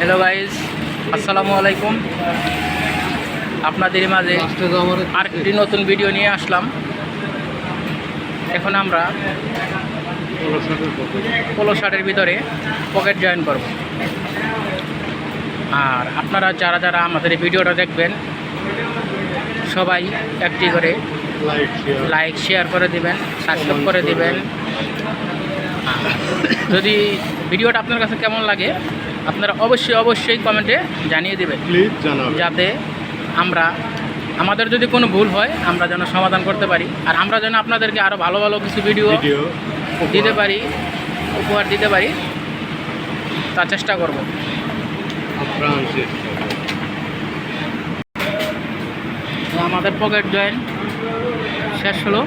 Hello guys আসসালামু আলাইকুম আপনাদের মাঝে আরেকটি নতুন ভিডিও নিয়ে আসলাম। এখন আমরা পোলো শার্টের ভিতরে পকেট জয়েন করব। আর আপনারা যারা যারা আমাদের এই ভিডিওটা দেখবেন সবাই একটি করে লাইক শেয়ার করে দিবেন সাবস্ক্রাইব করে দিবেন। আর যদি ভিডিওটা আপনার কাছে কেমন লাগে আপনারা অবশ্যই অবশ্যই কমেন্টে জানিয়ে দেবেন। যাতে আমরা আমাদের যদি কোনো ভুল হয় আমরা যেন সমাধান করতে পারি। আর আমরা যেন আপনাদেরকে আরও ভালো ভালো কিছু ভিডিও দিতে পারি উপহার দিতে পারি তার চেষ্টা করব। আমাদের পকেট জয়েন শেষ হলো।